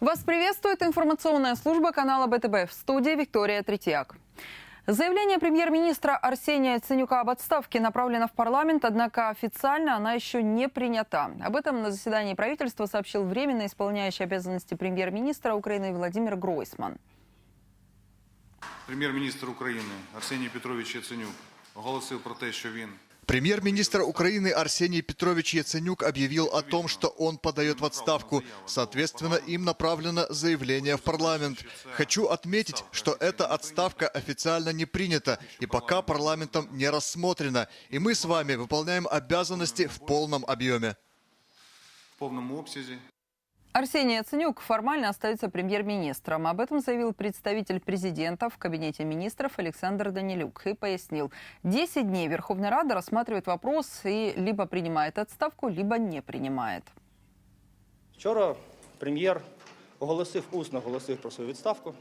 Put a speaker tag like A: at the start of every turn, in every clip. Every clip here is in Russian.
A: Вас приветствует информационная служба канала БТБ в студии Виктория Третьяк. Заявление премьер-министра Арсения Яценюка об отставке направлено в парламент, однако официально она еще не принята. Об этом на заседании правительства сообщил временно исполняющий обязанности премьер-министра Украины Владимир Гройсман.
B: Прем'єр-міністр України Арсеній Петрович Яценюк оголосив про те, що він
C: Премьер-министр Украины Арсений Петрович Яценюк объявил о том, что он подает в отставку. Соответственно, им направлено заявление в парламент. Хочу отметить, что эта отставка официально не принята и пока парламентом не рассмотрена. И мы с вами выполняем обязанности в полном объеме.
B: в повному обсязі
A: Арсений Яценюк формально остается премьер-министром. Об этом заявил представитель президента в кабинете министров Александр Данилюк и пояснил, 10 дней Верховная Рада рассматривает вопрос и либо принимает отставку, либо не принимает.
D: Вчора прем'єр оголосив усно оголосив про свою відставку.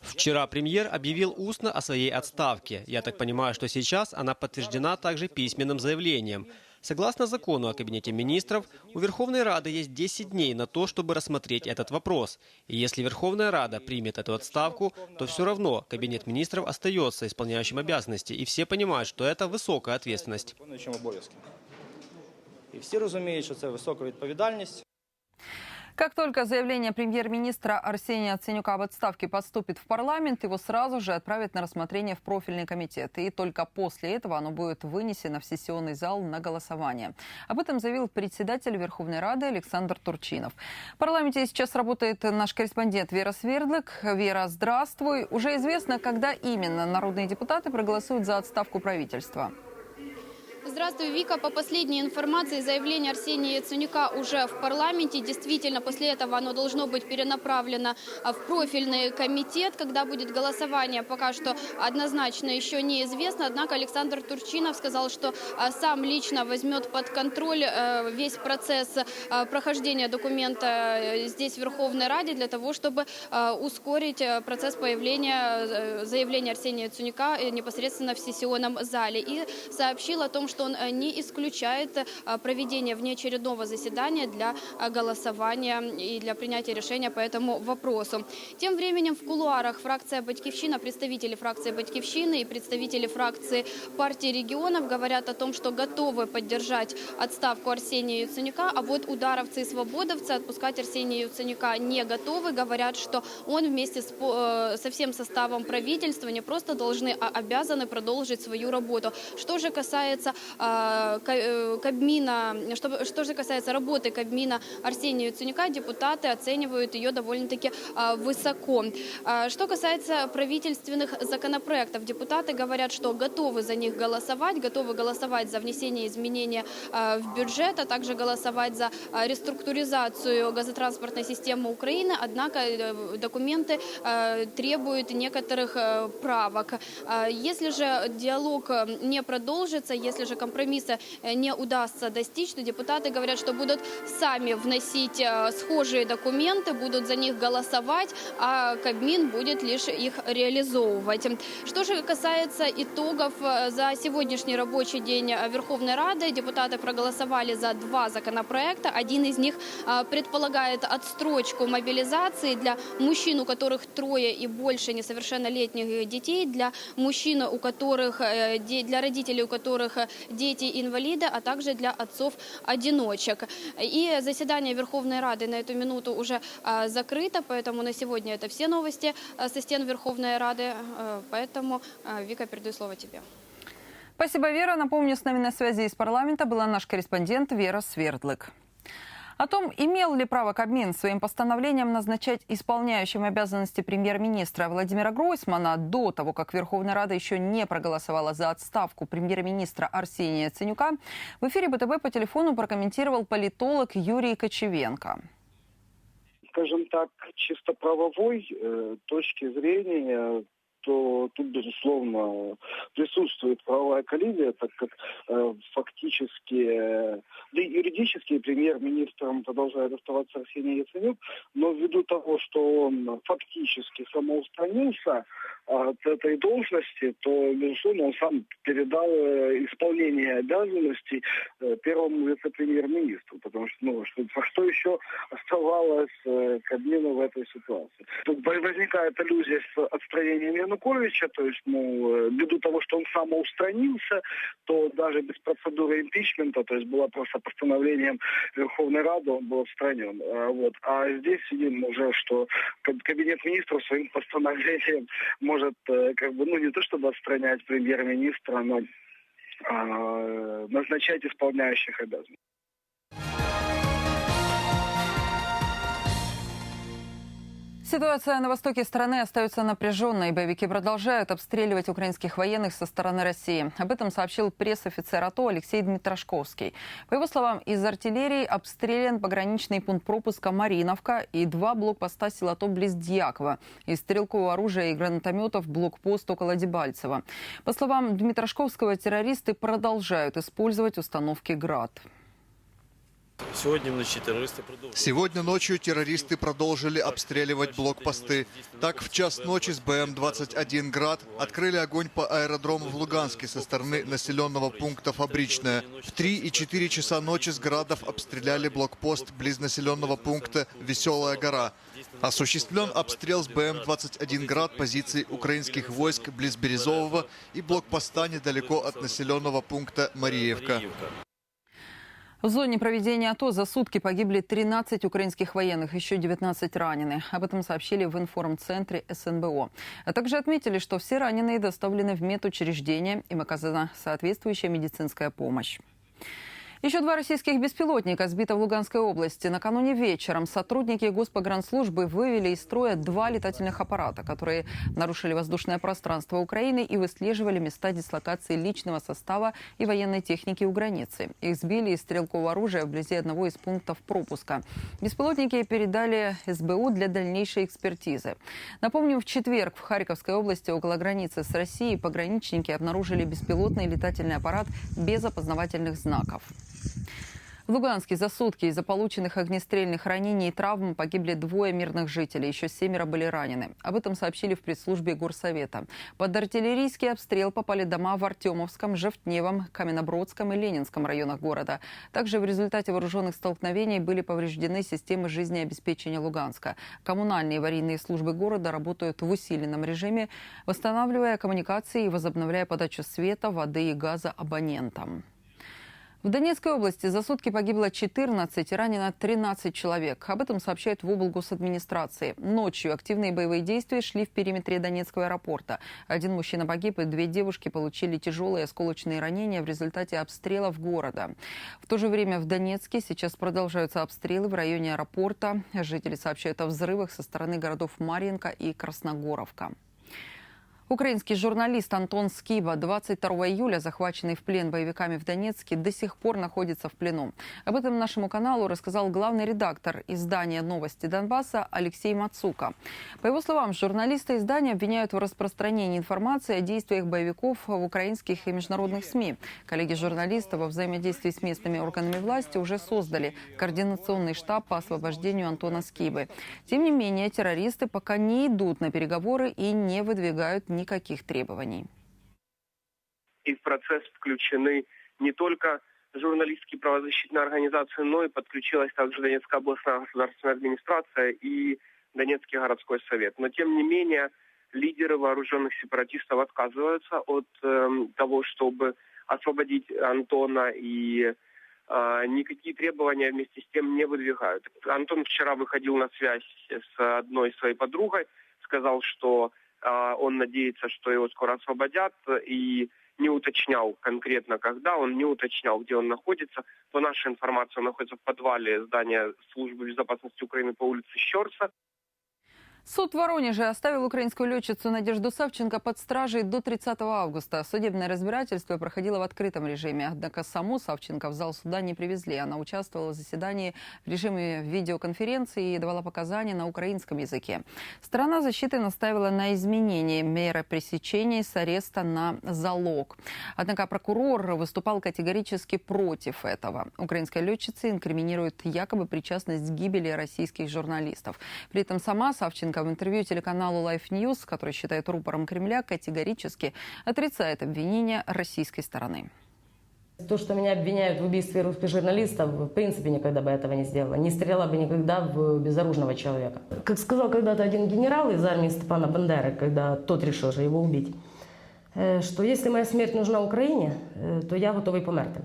E: Вчера премьер объявил устно о своей отставке. Я так понимаю, что сейчас она подтверждена также письменным заявлением. Согласно закону о Кабинете министров, у Верховной Рады есть 10 дней на то, чтобы рассмотреть этот вопрос. И если Верховная Рада примет эту отставку, то все равно Кабинет министров остается исполняющим обязанности. И все понимают, что это высокая ответственность.
D: виконуючим обов'язки. І всі розуміють, що це висока відповідальність.
A: Как только заявление премьер-министра Арсения Яценюка об отставке поступит в парламент, его сразу же отправят на рассмотрение в профильный комитет. И только после этого оно будет вынесено в сессионный зал на голосование. Об этом заявил председатель Верховной Рады Александр Турчинов. В парламенте сейчас работает наш корреспондент Вера Свердлик. Вера, здравствуй. Уже известно, когда именно народные депутаты проголосуют за отставку правительства.
F: Здравствуй, Вика. По последней информации, заявление Арсения Яценюка уже в парламенте. Действительно, после этого оно должно быть перенаправлено а, в профильный комитет, когда будет голосование. Пока что однозначно еще неизвестно. Однако Александр Турчинов сказал, что а, сам лично возьмет под контроль э, весь процесс а, прохождения документа э, здесь, в Верховной Раде, для того, чтобы ускорить э, процесс появления э, заявления Арсения Яценюка непосредственно в сессионном зале. И сообщил о том, что он э, не исключает э, проведение внеочередного заседания для э, голосования и для принятия решения по этому вопросу. Тем временем в кулуарах фракция «Батькивщина», представители фракции «Батькивщины» и представители фракции партии регионов говорят о том, что готовы поддержать отставку Арсения Яценюка, а вот ударовцы и свободовцы отпускать Арсения Яценюка не готовы. Говорят, что он вместе с, э, со всем составом правительства не просто должны, а обязаны продолжить свою работу. Что же касается ка- Кабмина, что, что же касается работы Кабмина Арсения Яценюка, депутаты оценивают ее довольно-таки э, высоко. А Что касается правительственных законопроектов, депутаты говорят, что готовы за них голосовать, готовы голосовать за внесение изменения э, в бюджет, а также голосовать за э, реструктуризацию газотранспортной системы Украины, однако э, документы э, требуют некоторых э, правок. А Если же диалог э, не продолжится, если же компромисса э, не удастся достичь, то депутаты говорят, что будут сами вносить э, схожие документы, будут за них голосовать, а Кабмин будет лишь их реализовывать. Что же касается итогов э, за сегодняшний рабочий день Верховной Рады, депутаты проголосовали за два законопроекта. Один из них предполагает отстрочку мобилизации для мужчин, у которых трое и больше несовершеннолетних детей, для мужчин, у которых, для родителей, у которых дети инвалиды, а также для отцов-одиночек. И заседание Верховной Рады на эту минуту уже э, закрыто, поэтому на сегодня это все новости э, со стен Верховной Рады. Э, Поэтому, Вика, передаю слово тебе.
A: Спасибо, Вера. Напомню, с нами на связи из парламента была наш корреспондент Вера Свердлык. О том, имел ли право Кабмин своим постановлением назначать исполняющим обязанности премьер-министра Владимира Гройсмана до того, как Верховная Рада еще не проголосовала за отставку премьер-министра Арсения Яценюка, в эфире БТБ по телефону прокомментировал политолог Юрий Кочевенко.
G: скажем так, чисто правовой э, точки зрения, что тут, безусловно, присутствует правовая коллизия, так как э, фактически, э, да и юридически премьер-министром продолжает оставаться Арсений Яценюк, но ввиду того, что он фактически самоустранился от этой должности, то, безусловно, он сам передал э, исполнение обязанностей э, первому вице-премьер-министру, потому что, ну, что, что еще оставалось э, Кабмину в этой ситуации. Тут возникает аллюзия с отстранением Януковича, то есть, ну, э, ввиду того, что он самоустранился, то даже без процедуры импичмента, то есть было просто постановлением Верховной Рады, он был отстранен. А, Вот. А здесь видим уже, что каб- кабинет министров своим постановлением может, э, как бы, ну, не то чтобы отстранять премьер-министра, но а, назначать исполняющих обязанности.
A: Ситуация на востоке страны остается напряженной. Боевики продолжают обстреливать украинских военных со стороны России. Об этом сообщил пресс-офицер АТО Алексей Дмитрошковский. По его словам, из артиллерии обстрелян пограничный пункт пропуска Мариновка и два блокпоста сил АТО близ Дьякова. Из стрелкового оружия и гранатометов блокпост около Дебальцева. По словам Дмитрошковского, террористы продолжают использовать установки «Град».
C: Сегодня ночью террористы продолжили обстреливать блокпосты. Так, в час ночи с БМ-21 «Град» открыли огонь по аэродрому в Луганске со стороны населенного пункта «Фабричная». В 3 и 4 часа ночи с «Градов» обстреляли блокпост близ населенного пункта «Веселая гора». Осуществлен обстрел с БМ-21 «Град» позиций украинских войск близ Березового и блокпоста недалеко от населенного пункта Мариевка.
A: В зоне проведения АТО за сутки погибли 13 украинских военных, еще 19 ранены. Об этом сообщили в информцентре СНБО. А также отметили, что все раненые доставлены в медучреждение, им оказана соответствующая медицинская помощь. Еще два российских беспилотника сбито в Луганской области. Накануне вечером сотрудники Госпогранслужбы вывели из строя два летательных аппарата, которые нарушили воздушное пространство Украины и выслеживали места дислокации личного состава и военной техники у границы. Их сбили из стрелкового оружия вблизи одного из пунктов пропуска. Беспилотники передали СБУ для дальнейшей экспертизы. Напомню, в четверг в Харьковской области около границы с Россией пограничники обнаружили беспилотный летательный аппарат без опознавательных знаков. В Луганске за сутки из-за полученных огнестрельных ранений и травм погибли двое мирных жителей. Еще семеро были ранены. Об этом сообщили в пресс-службе Горсовета. Под артиллерийский обстрел попали дома в Артемовском, Жевтневом, Каменнобродском и Ленинском районах города. Также в результате вооруженных столкновений были повреждены системы жизнеобеспечения Луганска. Коммунальные аварийные службы города работают в усиленном режиме, восстанавливая коммуникации и возобновляя подачу света, воды и газа абонентам. В Донецкой области за сутки погибло 14 и ранено 13 человек. Об этом сообщают в облгосадминистрации. Ночью активные боевые действия шли в периметре Донецкого аэропорта. Один мужчина погиб, и две девушки получили тяжелые осколочные ранения в результате обстрелов города. В то же время в Донецке сейчас продолжаются обстрелы в районе аэропорта. Жители сообщают о взрывах со стороны городов Марьинка и Красногоровка. Украинский журналист Антон Скиба 22 июля, захваченный в плен боевиками в Донецке, до сих пор находится в плену. Об этом нашему каналу рассказал главный редактор издания «Новости Донбасса» Алексей Мацука. По его словам, журналисты издания обвиняют в распространении информации о действиях боевиков в украинских и международных СМИ. Коллеги журналиста во взаимодействии с местными органами власти уже создали координационный штаб по освобождению Антона Скибы. Тем не менее, террористы пока не идут на переговоры и не выдвигают никаких требований.
H: И в процесс включены не только журналистские правозащитные организации, но и подключилась также Донецкая областная государственная администрация и Донецкий городской совет. Но тем не менее лидеры вооруженных сепаратистов отказываются от э, того, чтобы освободить Антона и э, никакие требования вместе с тем не выдвигают. Антон вчера выходил на связь с одной своей подругой, сказал, что он надеется, что его скоро освободят и не уточнял конкретно когда, он не уточнял, где он находится. По нашей информации, он находится в подвале здания службы безопасности Украины по улице Щерса.
A: Суд в Воронеже оставил украинскую летчицу Надежду Савченко под стражей до 30 августа. Судебное разбирательство проходило в открытом режиме. Однако саму Савченко в зал суда не привезли. Она участвовала в заседании в режиме видеоконференции и давала показания на украинском языке. Сторона защиты настаивала на изменении меры пресечения с ареста на залог. Однако прокурор выступал категорически против этого. Украинская летчица инкриминирует якобы причастность к гибели российских журналистов. При этом сама Савченко в интервью телеканалу Life News, который считает рупором Кремля, категорически отрицает обвинения российской стороны.
I: То, что меня обвиняют в убийстве русских журналистов, в принципе, никогда бы этого не сделала. Не стреляла бы никогда в безоружного человека. Как сказал когда-то один генерал из армии Степана Бандеры, когда тот решил же его убить, э, что если моя смерть нужна Украине, э, то я готовый померти.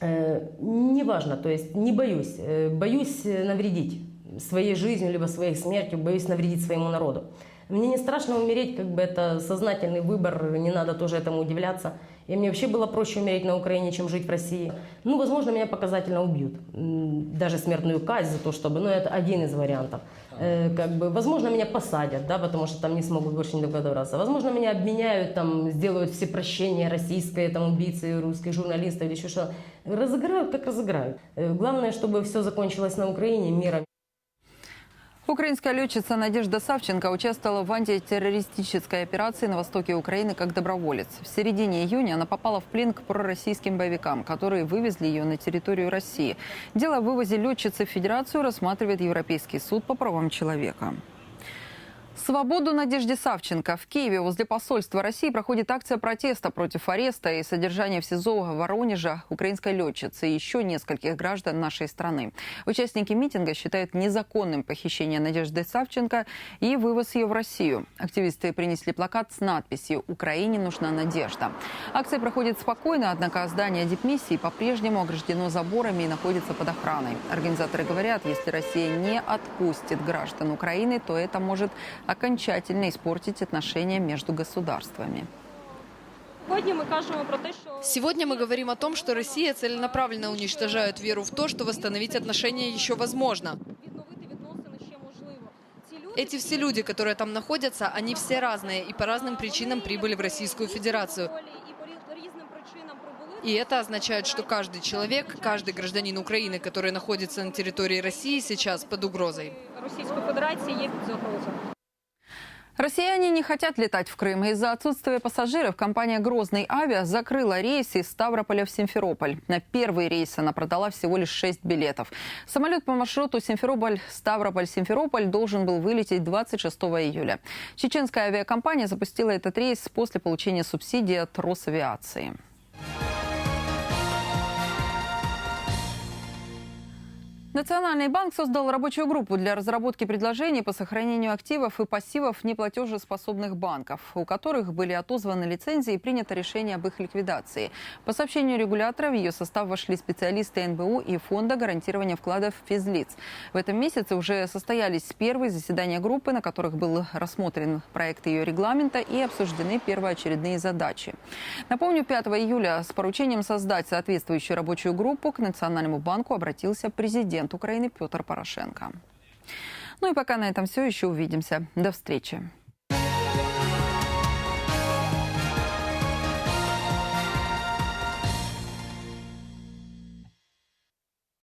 I: Э, Неважно, то есть не боюсь. Боюсь навредить своей жизнью, либо своей смертью, боюсь навредить своему народу. Мне не страшно умереть, как бы это сознательный выбор, не надо тоже этому удивляться. И мне вообще было проще умереть на Украине, чем жить в России. Ну, возможно, меня показательно убьют. Даже смертную казнь за то, чтобы... Ну, это один из вариантов. Э, как бы, возможно, меня посадят, да, потому что там не смогут больше не договариваться. Возможно, меня обменяют, там, сделают все прощения российской там, убийцы, русской журналиста или еще что. Разыграют, как разыграют. Э, Главное, чтобы все закончилось на Украине миром.
A: Украинская летчица Надежда Савченко участвовала в антитеррористической операции на востоке Украины как доброволец. В середине июня она попала в плен к пророссийским боевикам, которые вывезли ее на территорию России. Дело о вывозе летчицы в Федерацию рассматривает Европейский суд по правам человека. Свободу Надежде Савченко. В Киеве возле посольства России проходит акция протеста против ареста и содержания в СИЗО Воронежа украинской летчицы и еще нескольких граждан нашей страны. Участники митинга считают незаконным похищение Надежды Савченко и вывоз ее в Россию. Активисты принесли плакат с надписью «Украине нужна надежда». Акция проходит спокойно, однако здание дипмиссии по-прежнему ограждено заборами и находится под охраной. Организаторы говорят, если Россия не отпустит граждан Украины, то это может окончательно испортить отношения между государствами.
J: Сьогодні ми кажемо про те, що
K: Сегодня мы говорим о том, что Россия целенаправленно уничтожает веру в то, что восстановить отношения еще возможно.
J: відновити відносини ще можливо. Ці люди
K: Эти все люди, которые там находятся, они все разные и по разным причинам прибыли в Российскую Федерацию.
J: волі і по рі- різним причинам прибули.
K: И это означает, что каждый человек, каждый гражданин Украины, который находится на территории России сейчас под угрозой.
J: Російської Федерації є під загрозою.
A: Россияне не хотят летать в Крым. Из-за отсутствия пассажиров компания «Грозный авиа» закрыла рейс из Ставрополя в Симферополь. На первый рейс она продала всего лишь 6 билетов. Самолет по маршруту Симферополь-Ставрополь-Симферополь должен был вылететь 26 июля. Чеченская авиакомпания запустила этот рейс после получения субсидий от Росавиации. Национальный банк создал рабочую группу для разработки предложений по сохранению активов и пассивов неплатежеспособных банков, у которых были отозваны лицензии и принято решение об их ликвидации. По сообщению регулятора, в ее состав вошли специалисты НБУ и Фонда гарантирования вкладов физлиц. В этом месяце уже состоялись первые заседания группы, на которых был рассмотрен проект ее регламента и обсуждены первоочередные задачи. Напомню, 5 июля с поручением создать соответствующую рабочую группу к Национальному банку обратился президент Украины Петр Порошенко. Ну и пока на этом все. Еще увидимся. До встречи.